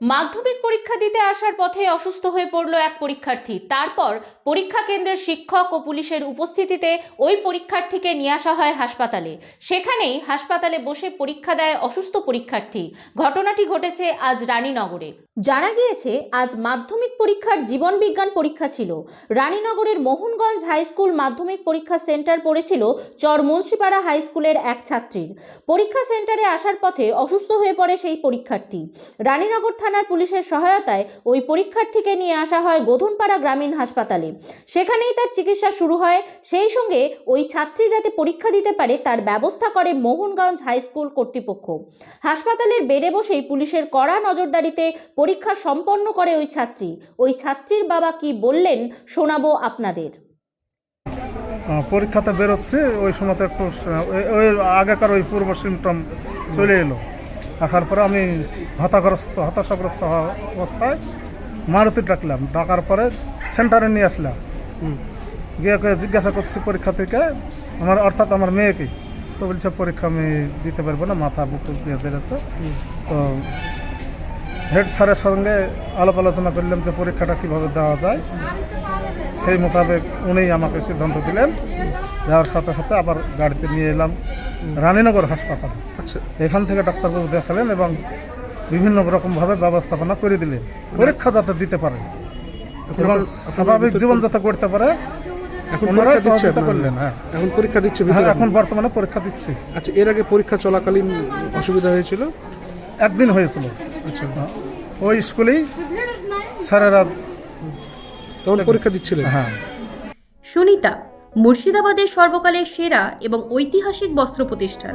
মাধ্যমিক পরীক্ষা দিতে আসার পথে অসুস্থ হয়ে পড়ল এক পরীক্ষার্থী। তারপর পরীক্ষা কেন্দ্রের শিক্ষক ও পুলিশের উপস্থিতিতে ওই পরীক্ষার্থীকে নিয়ে আসা হয় হাসপাতালে। সেখানেই হাসপাতালে বসে পরীক্ষা দেয় অসুস্থ পরীক্ষার্থী। ঘটনাটি ঘটেছে আজ রানীনগরে। জানা গিয়েছে, আজ মাধ্যমিক পরীক্ষার জীবন বিজ্ঞান পরীক্ষা ছিল। রানীনগরের মোহনগঞ্জ হাই স্কুল মাধ্যমিক পরীক্ষা সেন্টার পড়েছিল চর মুন্সিপাড়া হাই স্কুলের এক ছাত্রীর। পরীক্ষা সেন্টারে আসার পথে অসুস্থ হয়ে পড়ে সেই পরীক্ষার্থী। রানীনগর থানার পুলিশের সহায়তায় ওই পরীক্ষার্থীকে নিয়ে আসা হয় গোধনপাড়া গ্রামীণ হাসপাতালে। সেখানেই তার চিকিৎসা শুরু হয়। সেই সঙ্গে ওই ছাত্রী যাতে পরীক্ষা দিতে পারে, তার ব্যবস্থা করে মোহনগঞ্জ হাই স্কুল কর্তৃপক্ষ। হাসপাতালের বেডে বসেই পুলিশের কড়া নজরদারিতে পরীক্ষা সম্পন্ন করে ওই ছাত্রী। ওই ছাত্রীর বাবা কি বললেন, শোনাবো আপনাদের। পরীক্ষাতে বেরোচ্ছে, ওই সময় তো একটু আগেকার ওই পূর্ব সিমটম চলে এলো। আসার পরে আমি হতাগ্রস্ত হতাশাগ্রস্ত হওয়া অবস্থায় মারুতি ডাকলাম। ডাকার পরে সেন্টারে নিয়ে আসলাম। গিয়ে জিজ্ঞাসা করছি পরীক্ষা থেকে আমার অর্থাৎ আমার মেয়েকে তো বলছে পরীক্ষা আমি দিতে পারব না মাথা বুক দিয়ে বেড়েছে তো হেড স্যারের সঙ্গে আলাপ আলোচনা করলাম যে পরীক্ষাটা কীভাবে দেওয়া যায়। সেই মোতাবেক উনি আমাকে সিদ্ধান্ত দিলেন। দেওয়ার সাথে সাথে আবার গাড়িতে নিয়ে এলাম রানীনগর হাসপাতাল। আচ্ছা। এখান থেকে ডাক্তারবাবু দেখালেন এবং বিভিন্ন রকমভাবে ব্যবস্থাপনা করে দিলেন। পরীক্ষা যাতে দিতে পারে। এবং স্বাভাবিক ভিতর- জীবন যাতে করতে পারে এখন ওনারাই সহযোগিতা করলেন হ্যাঁ। এখন পরীক্ষা দিচ্ছে হ্যাঁ এখন বর্তমানে পরীক্ষা দিচ্ছি। আচ্ছা এর আগে পরীক্ষা চলাকালীন অসুবিধা হয়েছিল? একদিন হয়েছিল। আচ্ছা। ওই স্কুলেই স্যারেরা তখন পরীক্ষা দিচ্ছিলেন। হ্যাঁ। সুনিতা মুর্শিদাবাদের সর্বকালের সেরা এবং ঐতিহাসিক বস্ত্র প্রতিষ্ঠান।